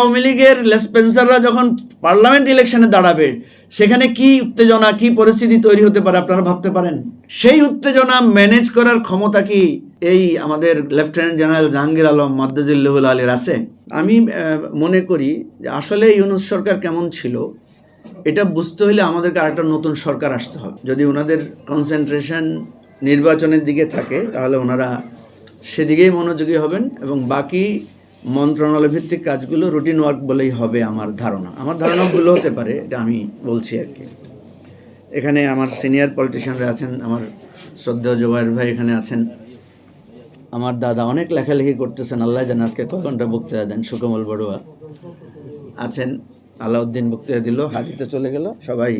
আওয়ামী লীগের লেসপেন্সাররা যখন পার্লামেন্ট ইলেকশনে দাঁড়াবে, সেখানে কি উত্তেজনা, কি পরিস্থিতি তৈরি হতে পারে আপনারা ভাবতে পারেন? সেই উত্তেজনা ম্যানেজ করার ক্ষমতা কি এই আমাদের লেফটেন্যান্ট জেনারেল জাহাঙ্গীর আলম মাদ্দাজিল্লাহুল আলীর আছে? আমি মনে করি যে আসলে ইউনুস সরকার কেমন ছিল, এটা বুঝতে হলে আমাদেরকে আরেকটা নতুন সরকার আসতে হবে। যদি ওনাদের কনসেন্ট্রেশন নির্বাচনের দিকে থাকে, তাহলে ওনারা সেদিকেই মনোযোগী হবেন এবং বাকি মন্ত্রণালয় ভিত্তিক কাজগুলো রুটিন ওয়ার্ক বলেই হবে আমার ধারণা। আমার ধারণাগুলো হতে পারে, এটা আমি বলছি আর কি। এখানে আমার সিনিয়র পলিটিশিয়ানরা আছেন, আমার শ্রদ্ধেয় জোবায়ের ভাই এখানে আছেন। আমার দাদা অনেক লেখালেখি করতেছেন, আল্লাহ জান আজকে কয় ঘণ্টা বক্তৃতা দেন, সুকমল বড়ুয়া আছেন, আলাউদ্দিন বক্তৃতা দিল হাজিতে চলে গেল, সবাই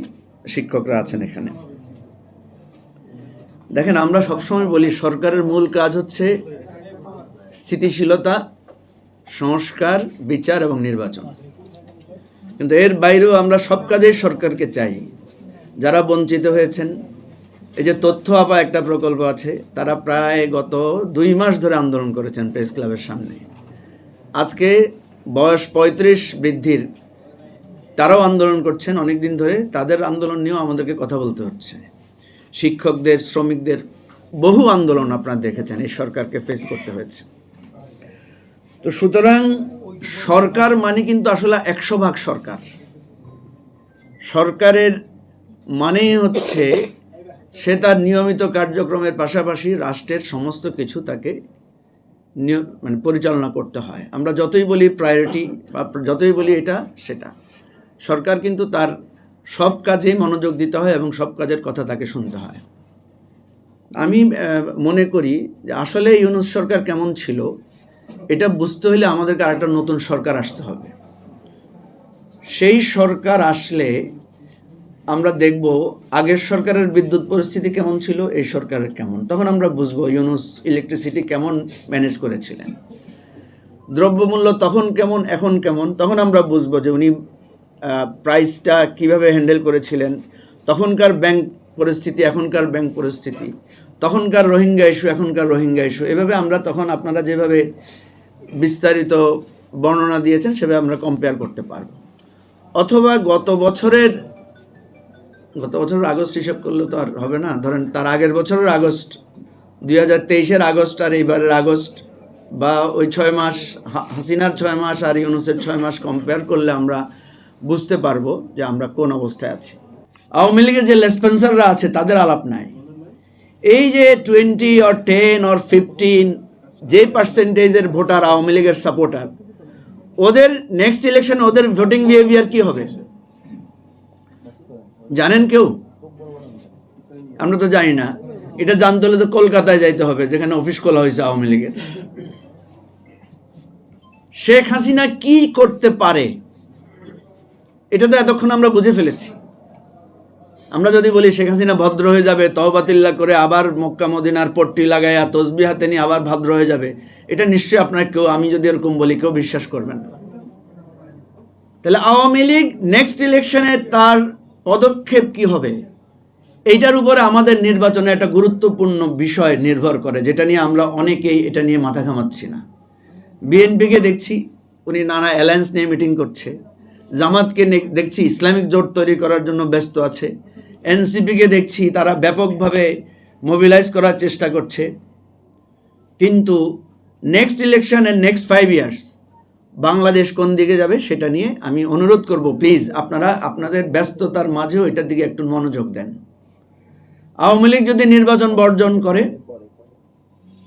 শিক্ষকরা আছেন এখানে। দেখেন, আমরা সবসময় বলি, সরকারের মূল কাজ হচ্ছে স্থিতিশীলতা সংস্কার, বিচার এবং নির্বাচন। কিন্তু এর বাইরেও আমরা সব কাজেই সরকারকে চাই। যারা বঞ্চিত হয়েছেন, এই যে তথ্য আপা একটা প্রকল্প আছে, তারা প্রায় গত দুই মাস ধরে আন্দোলন করেছেন প্রেস ক্লাবের সামনে। আজকে বয়স পঁয়ত্রিশ বৃদ্ধির, তারাও আন্দোলন করছেন। অনেক দিন ধরে তাদের আন্দোলন নিয়েও আমাদেরকে কথা বলতে হচ্ছে। শিক্ষকদের, শ্রমিকদের বহু আন্দোলন আপনারা দেখেছেন, এই সরকারকে ফেস করতে হয়েছে। তো সুতরাং সরকার মানে কিন্তু আসলে একশো ভাগ সরকার। সরকারের মানে হচ্ছে সে তার নিয়মিত কার্যক্রমের পাশাপাশি রাষ্ট্রের সমস্ত কিছু তাকে মানে পরিচালনা করতে হয়। আমরা যতই বলি প্রায়োরিটি বা যতই বলি এটা, সেটা। সরকার কিন্তু তার সব কাজেই মনোযোগ দিতে হয় এবং সব কাজের কথা তাকে শুনতে হয়। আমি মনে করি যে আসলে ইউনুস সরকার কেমন ছিল এটা বুঝতে হলে আমাদেরকে আরেকটা নতুন সরকার আসতে হবে। সেই সরকার আসলে আমরা দেখব আগের সরকারের বিদ্যুৎ পরিস্থিতি কেমন ছিল, এই সরকারের কেমন। তখন আমরা বুঝব ইউনুস ইলেকট্রিসিটি কেমন ম্যানেজ করেছিলেন। দ্রব্যমূল্য তখন কেমন, এখন কেমন, তখন আমরা বুঝব যে উনি প্রাইসটা কীভাবে হ্যান্ডেল করেছিলেন। তখনকার ব্যাংক পরিস্থিতি, এখনকার ব্যাংক পরিস্থিতি। তখনকার রোহিঙ্গা ইস্যু এখনকার রোহিঙ্গা ইস্যু এভাবে আমরা তখন আপনারা যেভাবে বিস্তারিত বর্ণনা দিয়েছেন, সেভাবে আমরা কম্পেয়ার করতে পারব। অথবা গত বছরের গত বছরের আগস্ট হিসাব করলে তো আর হবে না। ধরেন তার আগের বছরের আগস্ট, দুই হাজার তেইশের আগস্ট আর এইবারের আগস্ট, বা ওই ছয় মাস হাসিনার ছয় মাস আর ইউনুসের ছয় মাস কম্পেয়ার করলে আমরা বুঝতে পারব যে আমরা কোন অবস্থায় আছি। আওয়ামী লীগের যে লেসপেন্সাররা আছে, তাদের আলাপ নাই। এই যে twenty or ten or fifteen যে পার্সেন্টেজের ভোটার আওয়ামী লীগের সাপোর্টার ওদের নেক্সট ইলেকশন ওদের ভোটিং বিহেভিয়ার কি হবে? জানেন কেউ? আমরা তো জানি না। এটা জানতে হলে তো কলকাতায় যাইতে হবে, যেখানে অফিস খোলা হয়েছে আওয়ামী লীগের। শেখ হাসিনা কি করতে পারে? এটা তো এতক্ষণ আমরা বুঝে ফেলেছি। আমরা যদি বলি শেখ হাসিনা ভদ্র হয়ে যাবে তহবাতিল্লা করে আবার মক্কা, মদিনার পট্টি লাগাইয়া তসবি হাতে নিয়ে আবার ভদ্র হয়ে যাবে, এটা নিশ্চয়ই আপনার কেউ, আমি যদি এরকম বলি, কেউ বিশ্বাস করবেন না। তাহলে আওয়ামী লীগ নেক্সট ইলেকশনে তার পদক্ষেপ কি হবে? এইটার উপরে আমাদের নির্বাচনে একটা গুরুত্বপূর্ণ বিষয় নির্ভর করে, যেটা নিয়ে আমরা অনেকেই এটা নিয়ে মাথা ঘামাচ্ছি না। বিএনপিকে দেখছি, উনি নানা অ্যালায়েন্স নিয়ে মিটিং করছে। জামাতকে দেখছি, ইসলামিক জোট তৈরি করার জন্য ব্যস্ত আছে। এনসিপিকে দেখছি, তারা ব্যাপকভাবে মোবিলাইজ করার চেষ্টা করছে। কিন্তু next election and next five years Bangladesh কোন দিকে যাবে সেটা নিয়ে আমি অনুরোধ করব প্লিজ আপনারা আপনাদের ব্যস্ততার মাঝেও এটার দিকে একটু মনোযোগ দেন। আওয়ামী লীগ যদি নির্বাচন বর্জন করে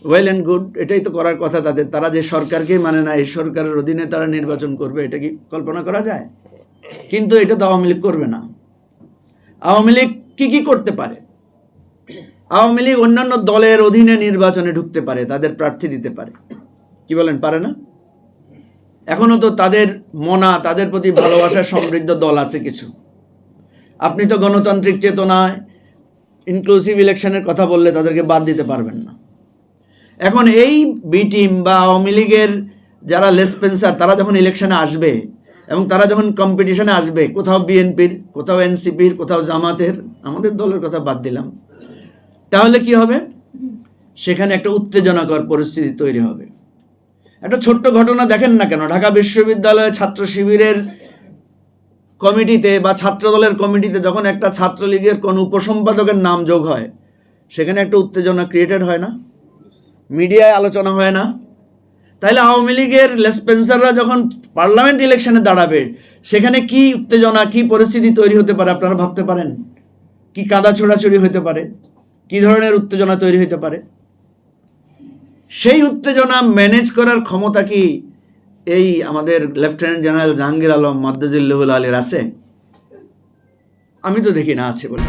ওয়েল অ্যান্ড গুড এটাই তো করার কথা তাদের। তারা যে সরকারকেই মানে না, এই সরকারের অধীনে তারা নির্বাচন করবে, এটা কি কল্পনা করা যায়? কিন্তু এটা তো আওয়ামী লীগ করবে না। আওয়ামী লীগ কি কি করতে পারে? আওয়ামী লীগ অন্যান্য দলের অধীনে নির্বাচনে ঢুকতে পারে, তাদের প্রার্থী দিতে পারে। কি বলেন, পারে না? এখনও তো তাদের মনা, তাদের প্রতি ভালোবাসা সমৃদ্ধ দল আছে কিছু। আপনি তো গণতান্ত্রিক চেতনায় ইনক্লুসিভ ইলেকশনের কথা বললে তাদেরকে বাদ দিতে পারবেন না। এখন এই বি টিম বা আওয়ামী লীগের যারা লেসপেন্সার তারা যখন ইলেকশনে আসবে এবং তারা যখন কম্পিটিশনে আসবে, কোথাও বিএনপির কোথাও এনসিপির কোথাও জামাতের, আমাদের দলের কথা বাদ দিলাম। তাহলে কি হবে? সেখানে একটা উত্তেজনাকর পরিস্থিতি তৈরি হবে। একটা ছোট্ট ঘটনা দেখেন না কেন? ঢাকা বিশ্ববিদ্যালয়ে ছাত্র শিবিরের কমিটিতে বা ছাত্রদলের কমিটিতে যখন একটা ছাত্রলীগের কোন উপসম্পাদকের নাম যোগ হয়, সেখানে একটা উত্তেজনা ক্রিয়েটেড হয় না? মিডিয়ায় আলোচনা হয় না? তাহলে আওয়ামী লীগের লেসপেন্সাররা যখন পার্লামেন্ট ইলেকশনে দাঁড়াবে, সেখানে কি উত্তেজনা, কি পরিস্থিতি তৈরি হতে পারে আপনারা ভাবতে পারেন? কি কাদা ছোড়াছড়ি হতে পারে? কি ধরনের উত্তেজনা তৈরি হতে পারে? সেই উত্তেজনা ম্যানেজ করার ক্ষমতা কি এই আমাদের লেফটেন্যান্ট জেনারেল জাহাঙ্গীর আলম মাদ্দাজিল্লুল আলীর আছে? আমি তো দেখি না আছে বলে।